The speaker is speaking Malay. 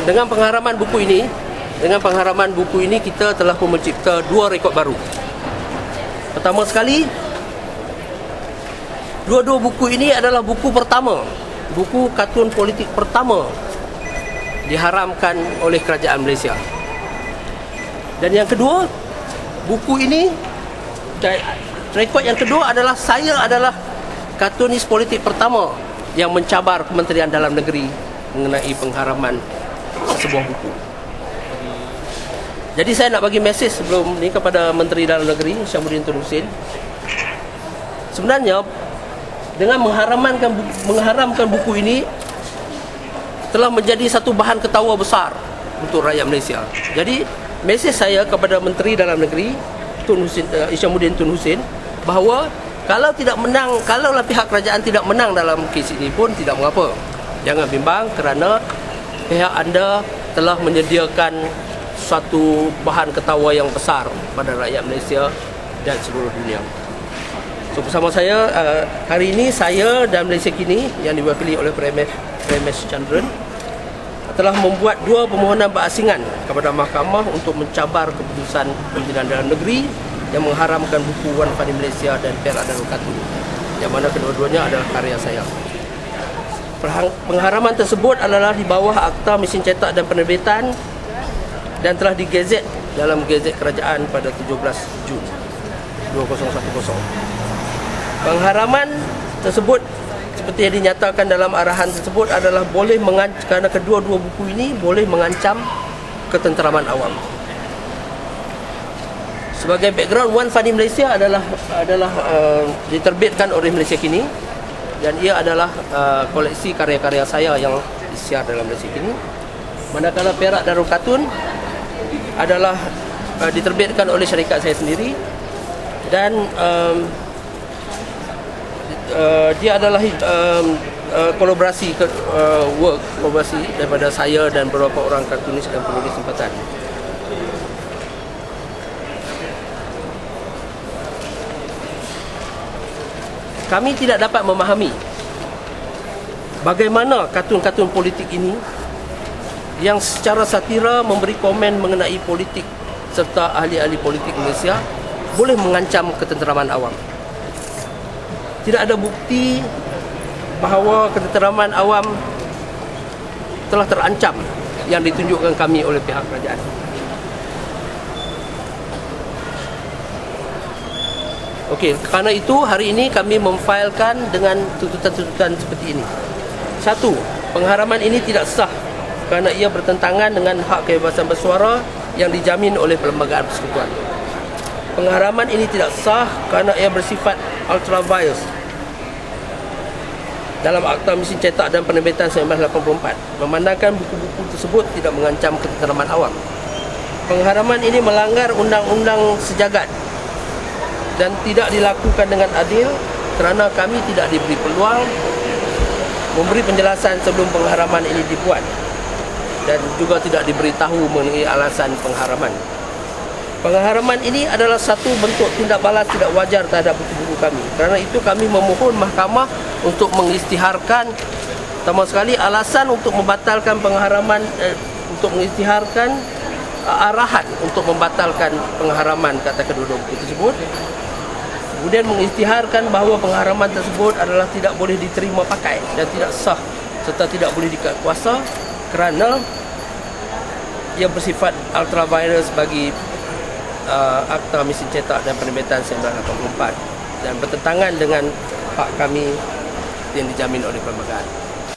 dengan pengharaman buku ini, dengan pengharaman buku ini kita telah pun mencipta dua rekod baru. Pertama sekali, dua-dua buku ini adalah buku pertama, buku kartun politik pertama diharamkan oleh kerajaan Malaysia. Dan yang kedua, buku ini rekod yang kedua adalah saya adalah kartunis politik pertama yang mencabar Kementerian Dalam Negeri mengenai pengharaman sebuah buku. Jadi saya nak bagi mesej sebelum ni kepada Menteri Dalam Negeri Syamuddin Tun Hussein. Sebenarnya dengan mengharamkan mengharamkan buku ini telah menjadi satu bahan ketawa besar untuk rakyat Malaysia. Jadi mesej saya kepada Menteri Dalam Negeri Tun Hussein uh, Isyamuddin Tun Hussein bahawa kalau tidak menang, kalaulah pihak kerajaan tidak menang dalam kes ini pun tidak mengapa. Jangan bimbang kerana pihak anda telah menyediakan suatu bahan ketawa yang besar pada rakyat Malaysia dan seluruh dunia. So bersama saya uh, hari ini saya dan Malaysia kini yang diwakili oleh Premes Premes Chandran telah membuat dua permohonan berasingan kepada mahkamah untuk mencabar keputusan Kementerian Dalam Negeri yang mengharamkan buku Wan Fani Malaysia dan Perak Darul Katun yang mana kedua-duanya adalah karya saya. Pengharaman tersebut adalah di bawah Akta Mesin Cetak dan Penerbitan dan telah digezet dalam gezet kerajaan pada 17 Jun 2010. Pengharaman tersebut seperti yang dinyatakan dalam arahan tersebut adalah boleh mengancam kerana kedua-dua buku ini boleh mengancam ketenteraman awam. Sebagai background One Fadi Malaysia adalah adalah uh, diterbitkan oleh Malaysia kini dan ia adalah uh, koleksi karya-karya saya yang disiar dalam Malaysia kini. Manakala Perak Darul Katun adalah uh, diterbitkan oleh syarikat saya sendiri dan um, uh, dia adalah um, uh, kolaborasi uh, work kolaborasi daripada saya dan beberapa orang kartunis dan penulis tempatan. Kami tidak dapat memahami bagaimana kartun-kartun politik ini yang secara satira memberi komen mengenai politik serta ahli-ahli politik Malaysia boleh mengancam ketenteraman awam. Tidak ada bukti bahawa ketenteraman awam telah terancam yang ditunjukkan kami oleh pihak kerajaan. Okey, kerana itu hari ini kami memfailkan dengan tuntutan-tuntutan seperti ini. Satu, pengharaman ini tidak sah kerana ia bertentangan dengan hak kebebasan bersuara yang dijamin oleh Perlembagaan Persekutuan. Pengharaman ini tidak sah kerana ia bersifat ultra virus dalam Akta Mesin Cetak dan Penerbitan 1984 memandangkan buku-buku tersebut tidak mengancam ketenteraman awam. Pengharaman ini melanggar undang-undang sejagat dan tidak dilakukan dengan adil kerana kami tidak diberi peluang memberi penjelasan sebelum pengharaman ini dibuat dan juga tidak diberitahu mengenai alasan pengharaman. Pengharaman ini adalah satu bentuk tindak balas tidak wajar terhadap buku-buku kami. Kerana itu kami memohon mahkamah untuk mengistiharkan pertama sekali alasan untuk membatalkan pengharaman eh, untuk mengistiharkan uh, arahan untuk membatalkan pengharaman kata kedua buku tersebut. Kemudian mengistiharkan bahawa pengharaman tersebut adalah tidak boleh diterima pakai dan tidak sah serta tidak boleh dikuasa kerana ia bersifat ultravirus bagi uh, Akta Mesin Cetak dan Penerbitan 1984 dan bertentangan dengan hak kami yang dijamin oleh perlembagaan.